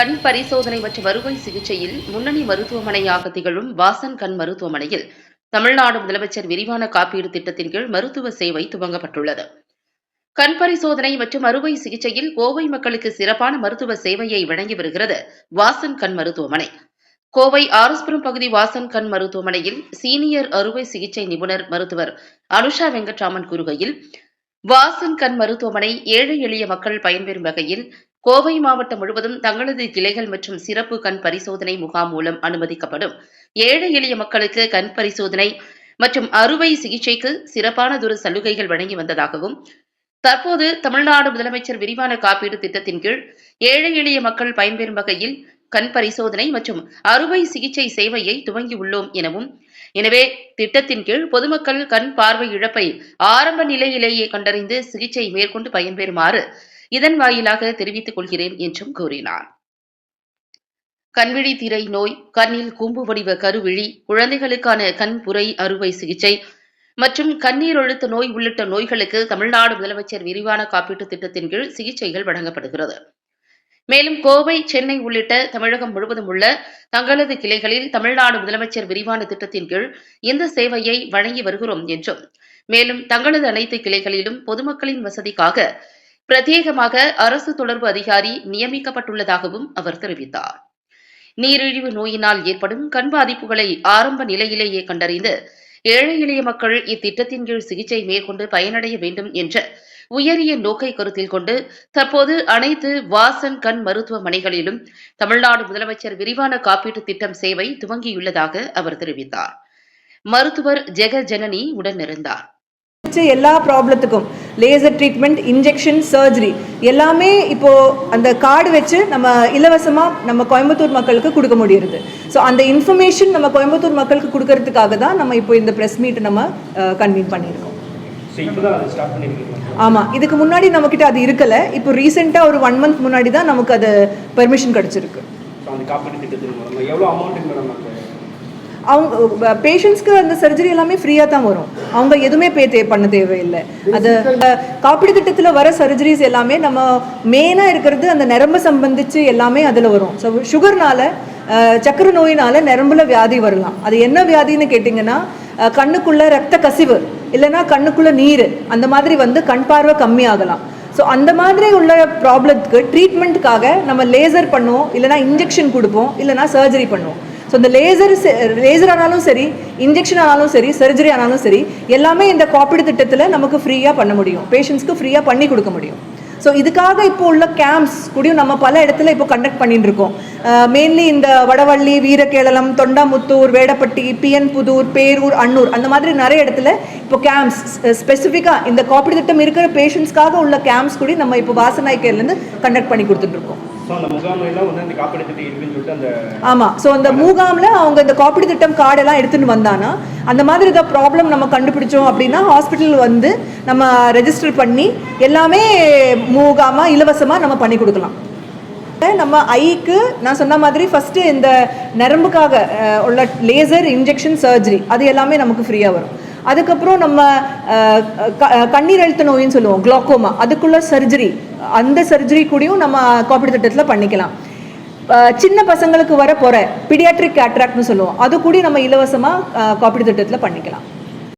கண் பரிசோதனை மற்றும் அறுவை சிகிச்சையில் முன்னணி மருத்துவமனையாக திகழும் வாசன் கண் மருத்துவமனையில் தமிழ்நாடு முதலமைச்சர் விரிவான காப்பீடு திட்டத்தின் கீழ் மருத்துவ சேவை துவங்கப்பட்டுள்ளது. கண் பரிசோதனை மற்றும் அறுவை சிகிச்சையில் கோவை மக்களுக்கு சிறப்பான மருத்துவ சேவையை வழங்கி வருகிறது வாசன் கண் மருத்துவமனை. கோவை ஆரஸ்புரம் பகுதி வாசன் கண் மருத்துவமனையில் சீனியர் அறுவை சிகிச்சை நிபுணர் மருத்துவர் அனுஷா வெங்கட்ராமன் கூறுகையில் வாசன் கண் மருத்துவமனை ஏழை எளிய மக்கள் பயன்பெறும் வகையில் கோவை மாவட்டம் முழுவதும் தங்களது கிளைகள் மற்றும் சிறப்பு கண் பரிசோதனை முகாம் மூலம் அனுமதிக்கப்படும் ஏழை எளிய மக்களுக்கு கண் பரிசோதனை மற்றும் அறுவை சிகிச்சைக்கு சிறப்பானதொரு சலுகைகள் வழங்கி வந்ததாகவும் தற்போது தமிழ்நாடு முதலமைச்சர் விரிவான காப்பீடு திட்டத்தின் கீழ் ஏழை எளிய மக்கள் பயன்பெறும் வகையில் கண் பரிசோதனை மற்றும் அறுவை சிகிச்சை சேவையை துவங்கியுள்ளோம் எனவும் எனவே திட்டத்தின் கீழ் பொதுமக்கள் கண் பார்வை இழப்பை ஆரம்ப நிலையிலேயே கண்டறிந்து சிகிச்சை மேற்கொண்டு பயன்பெறுமாறு இதன் வாயிலாக தெரிவித்துக் கொள்கிறேன் என்றும் கூறினார். கண்விழி திரை நோய் கண்ணில் கூம்பு வடிவ கருவிழி குழந்தைகளுக்கான கண்புரை அறுவை சிகிச்சை மற்றும் கண்ணீர் அழுத்த நோய் உள்ளிட்ட நோய்களுக்கு தமிழ்நாடு முதலமைச்சர் விரிவான காப்பீட்டுத் திட்டத்தின் கீழ் சிகிச்சைகள் வழங்கப்படுகிறது. மேலும் கோவை சென்னை உள்ளிட்ட தமிழகம் முழுவதும் உள்ள தங்களது கிளைகளில் தமிழ்நாடு முதலமைச்சர் விரிவான திட்டத்தின் கீழ் இந்த சேவையை வழங்கி வருகிறோம் என்றும் மேலும் தங்களது அனைத்து கிளைகளிலும் பொதுமக்களின் வசதிக்காக பிரத்யேகமாக அரசு தொடர்பு அதிகாரி நியமிக்கப்பட்டுள்ளதாகவும் அவர் தெரிவித்தார். நீரிழிவு நோயினால் ஏற்படும் கண் பாதிப்புகளை ஆரம்ப நிலையிலேயே கண்டறிந்து ஏழை எளிய மக்கள் இத்திட்டத்தின் கீழ் சிகிச்சை மேற்கொண்டு பயனடைய வேண்டும் என்ற உயரிய நோக்கை கருத்தில் கொண்டு தற்போது அனைத்து வாசன் கண் மருத்துவமனைகளிலும் தமிழ்நாடு முதலமைச்சர் விரிவான காப்பீட்டுத் திட்டம் சேவை துவங்கியுள்ளதாக அவர் தெரிவித்தார். மருத்துவர் ஜெக ஜனனி உடனிருந்தார். எல்லா ப்ராப்ளத்துக்கும் லேசர் ட்ரீட்மெண்ட் இன்ஜெக்ஷன் சர்ஜரி எல்லாமே இப்போ அந்த கார்டு வச்சு நம்ம இலவசமாக நம்ம கோயம்புத்தூர் மக்களுக்கு கொடுக்க முடியுது ஸோ அந்த இன்ஃபர்மேஷன் நம்ம கோயம்புத்தூர் மக்களுக்கு கொடுக்கறதுக்காக தான் நம்ம இப்போ இந்த ப்ரெஸ் மீட் நம்ம கன்வீன் பண்ணியிருக்கோம். ஆமாம் இதுக்கு முன்னாடி நம்மக்கிட்ட அது இருக்கலை. இப்போ ரீசெண்டாக ஒரு ஒன் மந்த் முன்னாடி தான் நமக்கு அது பெர்மிஷன் கிடச்சிருக்கு. அவங்க பேஷண்ட்ஸ்க்கு அந்த சர்ஜரி எல்லாமே ஃப்ரீயாக தான் வரும். அவங்க எதுவுமே பே தே பண்ண தேவையில்லை. அது காப்பீடு திட்டத்தில் வர சர்ஜரிஸ் எல்லாமே நம்ம மெயினாக இருக்கிறது அந்த நரம்பு சம்பந்திச்சு எல்லாமே அதில் வரும். ஸோ சுகர்னால சக்கரை நோயினால நரம்புல வியாதி வரலாம். அது என்ன வியாதின்னு கேட்டிங்கன்னா கண்ணுக்குள்ள ரத்த கசிவு இல்லைன்னா கண்ணுக்குள்ள நீர் அந்த மாதிரி வந்து கண் பார்வை கம்மியாகலாம். ஸோ அந்த மாதிரி உள்ள ப்ராப்ளத்துக்கு ட்ரீட்மெண்ட்டுக்காக நம்ம லேசர் பண்ணுவோம் இல்லைனா இன்ஜெக்ஷன் கொடுப்போம் இல்லைனா சர்ஜரி பண்ணுவோம். ஸோ இந்த லேசர் லேசர் ஆனாலும் சரி இன்ஜெக்ஷன் ஆனாலும் சரி சர்ஜரி ஆனாலும் சரி எல்லாமே இந்த காப்பீடு திட்டத்தில் நமக்கு ஃப்ரீயாக பண்ண முடியும். பேஷண்ட்ஸ்க்கு ஃப்ரீயாக பண்ணி கொடுக்க முடியும். ஸோ இதுக்காக இப்போ உள்ள கேம்ப்ஸ் கூடயும் நம்ம பல இடத்துல இப்போ கண்டக்ட் பண்ணிட்டு இருக்கோம். மெயின்லி இந்த வடவள்ளி வீரகேளலம் தொண்டாமுத்தூர் வேடப்பட்டி பிஎன் புதூர் பேரூர் அன்னூர் அந்த மாதிரி நிறைய இடத்துல இப்போ கேம்ப்ஸ் ஸ்பெசிஃபிக்காக இந்த காப்பீடு திட்டம் இருக்கிற பேஷண்ட்ஸ்க்காக உள்ள கேம்ப்ஸ் கூட நம்ம இப்போ வாசநாய்க்கேர்லேருந்து கண்டக்ட் பண்ணி கொடுத்துட்ருக்கோம் அந்த ஆமாம் ஸோ அந்த மூகாமில் அவங்க இந்த காப்பீடு திட்டம் கார்டெல்லாம் எடுத்துன்னு வந்தானா? அந்த மாதிரி ஏதாவது ப்ராப்ளம் நம்ம கண்டுபிடிச்சோம் அப்படின்னா ஹாஸ்பிட்டல் வந்து நம்ம ரெஜிஸ்டர் பண்ணி எல்லாமே மூகாமாக இலவசமாக நம்ம பண்ணி கொடுக்கலாம். நம்ம ஐக்கு நான் சொன்ன மாதிரி ஃபஸ்ட்டு இந்த நரம்புக்காக உள்ள லேசர் இன்ஜெக்ஷன் சர்ஜரி அது எல்லாமே நமக்கு ஃப்ரீயாக வரும். அதுக்கப்புறம் நம்ம க- கண்ணீர் அழுத்த நோயின்னு சொல்லுவோம் குளோக்கோமா அதுக்குள்ள சர்ஜரி அந்த சர்ஜரி கூடயும் நம்ம காப்பீடு திட்டத்தில் பண்ணிக்கலாம். அஹ், சின்ன பசங்களுக்கு வர போகிற பிடியாட்ரிக் கேட்ராக்ட்னு சொல்லுவோம். அது கூட நம்ம இலவசமாக காப்பீடு திட்டத்தில் பண்ணிக்கலாம்.